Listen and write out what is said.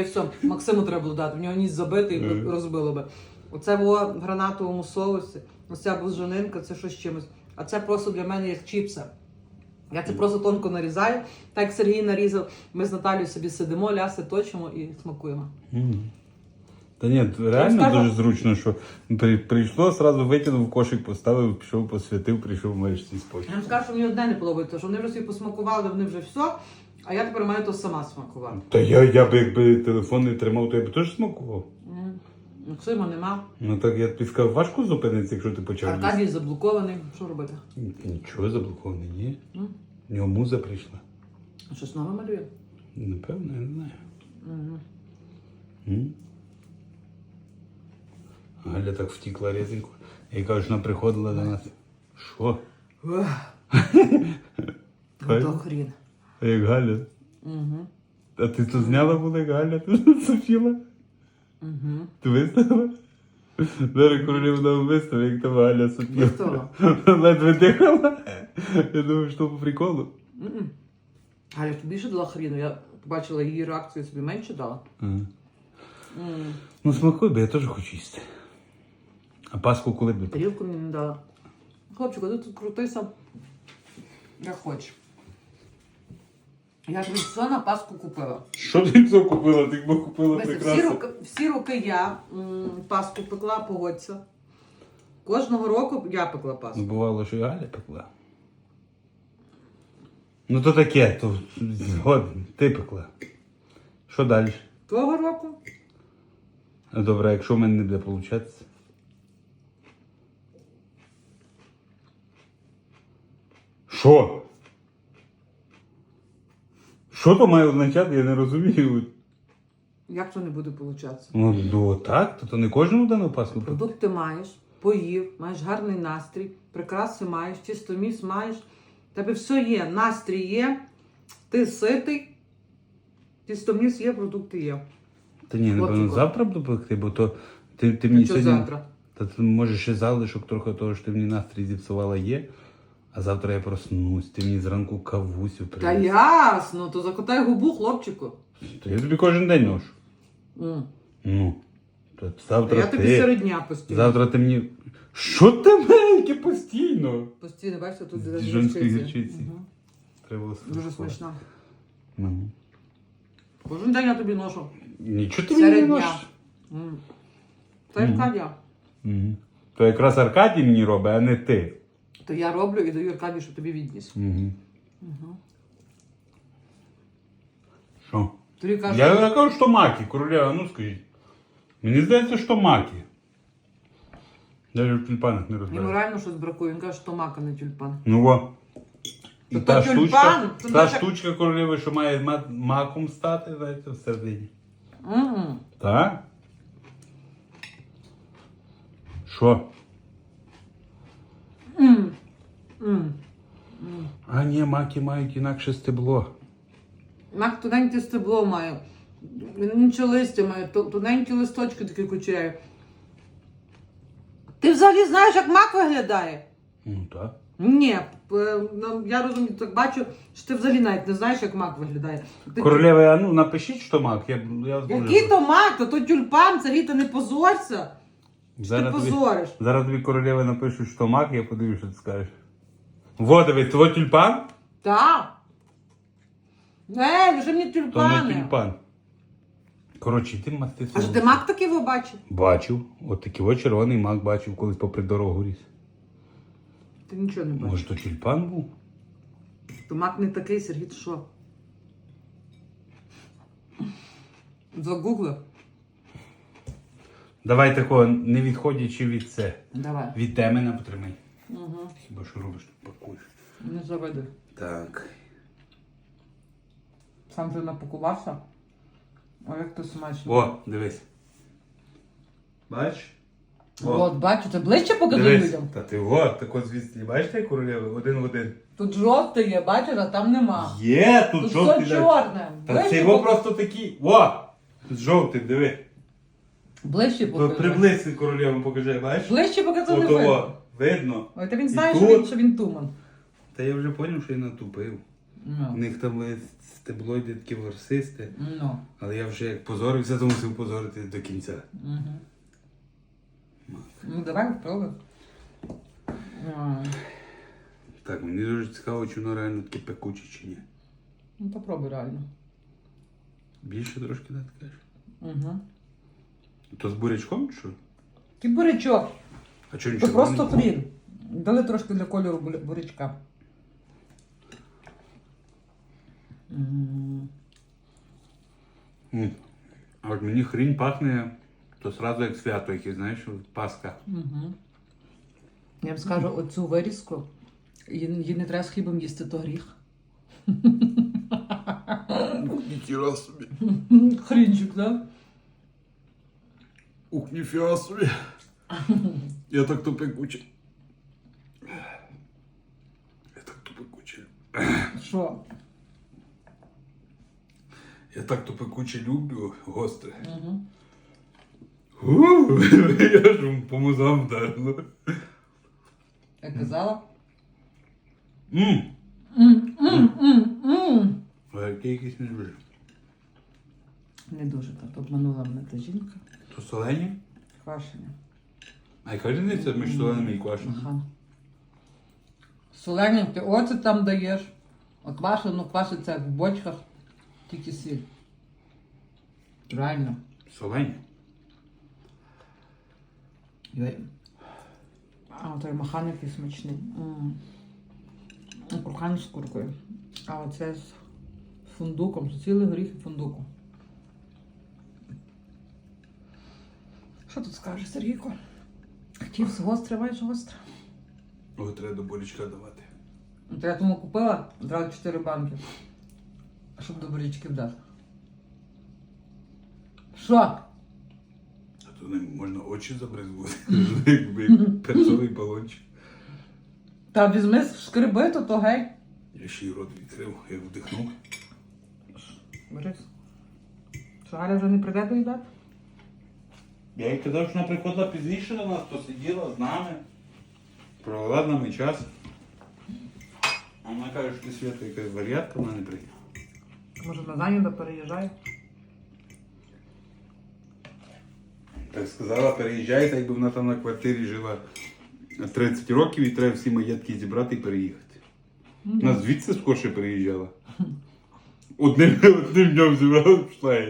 І все, Максиму треба було дати, в нього ніс забитий Мгм. розбило би. Оце було в гранатовому соусі, оця буженинка, це щось чимось. А це просто для мене як чіпси. Я це просто тонко нарізаю. Так як Сергій нарізав, ми з Наталією собі сидимо, ляси точимо і смакуємо. М. Та ні, реально скажу- дуже зручно, що при, прийшло, сразу витягнув кошик, поставив, пішов, посвятив, прийшов, маєш свій спокій. Я вам скажу, що мені одне не подобається, що вони вже всі посмакували, вони вже все, а я тепер маю то сама смакувати. Та я, я б якби телефон не тримав, то я б теж смакував. М. Максима нема. Ну так я тобі сказав, важко зупинитися, якщо ти почав. їсти. Аркадій заблокований. Що робити? Нічого заблокований, ні. М? Нього муза прийшла. Щось нове малює? Напевно, я не знаю. Мгм. М? Галя так втікла різенько. І кажуть, вона приходила до нас. Що? Хай. То хрін. А як Галя? Угу. А ти то зняла була, як Галя? Ти Софіла? Угу. Ти виставила? Зараз королів нам виставив, як там Галя. Виставила. Ледве дихала. Я думаю, що по приколу. Галя, тобі більше дала хріну. Я побачила її реакцію, собі менше дала. Ага. Ну смакуй, бо я теж хочу їсти. А Пасху коли буде? Тарілку мені не дала. Хлопчику, ти тут крутися. Як хочеш. Я тобі все на Пасху купила. Що ти це купила? Ти б купила Весь- Всі прекрасно. роки, всі роки я м, Пасху пекла, погодься. Кожного року я пекла Пасху. Бувало, що і Галя пекла. Ну то таке, то згоден, ти пекла. Що далі? Того року Добре, а якщо в мене не буде получатися. Що? Що то має означати, я не розумію. як то не буде получатися? Ну, ну так, то, то не кожному дано паску. Продукти маєш, поїв, маєш гарний настрій, прикраси маєш, чистоміс маєш. Тебе все є, настрій є, ти ситий, чистоміс є, продукти є. Та ні, напевно, Хлопчику. завтра буду пекти, бо то ти, ти мені Що сьогодні. завтра? Та ти може ще залишок трохи того, що ти мені настрій зіпсувала є. А завтра я проснусь, ти мені зранку кавусю Та ясно, то закотай губу, хлопчику. Та я тобі кожен день ношу. М. Ну. То завтра я тобі ти. серед дня постійно. Завтра ти мені. Що ти маленьке постійно? Постійно, бачите, тут де гірчиці. гірчиці. Треба Дуже смачно. Ну. Кожен день я тобі ношу. Нічого ти мені не дня. носиш. М. Та яка я? То якраз Аркадій мені робить, а не ти. То я роблю і даю Аркадію, щоб тобі відніс. Угу. Угу. Що? Тобі кажу, Я не кажу, що маки, королева, ну скажіть. Мені здається, що маки. Я в тюльпанах не йому розбираю. реально щось бракує. Він каже, що мака не тюльпан. Ну во. І То та то штучка, тюльпан, то та наша- штучка королеви, що має ма- маком стати, знаєте, всередині. М-м. Так? Що? М. А ні, маки мають інакше стебло. Мак тоненьке стебло має. Він інше листя має, тоненькі листочки такі кучеряві. Ти взагалі знаєш, як мак виглядає? Ну так. Ні, ну, я розумію, так бачу, що ти взагалі навіть не знаєш, як мак виглядає. Ти- Королева, а ну напишіть, що мак. Я, я Який то мак, то, то тюльпан, це Ріта, не позорся. Ти Зараз тобі, позориш. зараз тобі королеви напишуть, що мак, я подивлюсь, що ти скажеш. Во, диви, твій тюльпан? Так. Ей, лише мені То не тюльпани. тюльпан. Коротше, ти мастився. А що ти мак такий ви бачив? Бачив. От такий от червоний мак бачив, колись попри дорогу ріс. Ти нічого не бачиш. Може, то тюльпан був? То мак не такий, Сергій, ти що? Загугли. Давай такого, не відходячи від це. Давай. Від теми не потримай. Угу. Хіба що робиш, тут пакуєш. Не заведи. Так. Сам вже напакувався. А як то смачно. О, дивись. Бач? От, бачите, ближче покажи Дивись. людям. Та ти от, тако звісті. Бачите, королеви? Один в один. Тут жовтий є, бачиш, а там нема. Є, тут, Тут жовтий. все да. чорне. Та Ближче це його пока- просто такий. О! Тут жовтий, диви. Ближче покажи. приблизь королеву покажи, бачиш? Ближче поки це не видно. Видно. Ой, та він І знає, що тут. він, що він туман. Та я вже зрозумів, що я натупив. У Ну. них там е, стеблоїди такі ворсисти, Ну. але я вже як позорився, то мусив позорити до кінця. Угу. Ну давай пробуй. А, Так, мені дуже цікаво, чи воно реально таке пекуче чи ні. Ну попробуй реально. Більше трошки дати кажеш. Угу. То з бурячком чи що? Бурячок. А чого Це нічого? просто хрін. Дали трошки для кольору буря- бурячка. М. М. А от мені хрінь пахне, то сразу як свято, яке, знаєш, от Пасха. Мгм. Я вам скажу, оцю вирізку, її, її не треба з хлібом їсти, то гріх. Ніхіра собі. Хрінчик, да? Ух, ніфіга собі. Я так то пекуче. Я так то пекуче. Що? Я так то пекуче люблю, гостре. Угу. Гу, Я ж по мозам вдарило. Я казала? Мм. М, м, м, м. А який якийсь не дуже. Не дуже так обманула мене та жінка. То солені? Квашення. А яка різниця між соленими і квашеними? Ага. Солені ти оцет там даєш, а квашену квашиться в бочках, тільки сіль. Реально. Солені? Йой. А той махан який смачний. М. Ну, Курхан з куркою. А оце з фундуком, з цілий горіх і фундуку. Що тут скажеш, Сергійко? Хотів гостре, маєш гостре. Його треба до борічка давати. То я тому купила одразу 4 банки, щоб до борічки вдати. Що? А то ним можна очі забризгувати. Якби перцовий балончик. Та візьми шкриби, то то гей. Я ще й рот відкрив, я вдихнув. Борис. Що Галя вже не прийде доїдати? Я їй казав, що вона приходила пізніше до нас, то сиділа з нами. Провела з нами час. А вона каже, що ти свята якась варіатка, вона не прийняла. Може на Заніда переїжджає? Так сказала, переїжджай, так якби вона там на квартирі жила 30 років і треба всі маєтки зібрати і переїхати. Вона звідси скорше переїжджала. Одним, одним днем зібрала, пішла.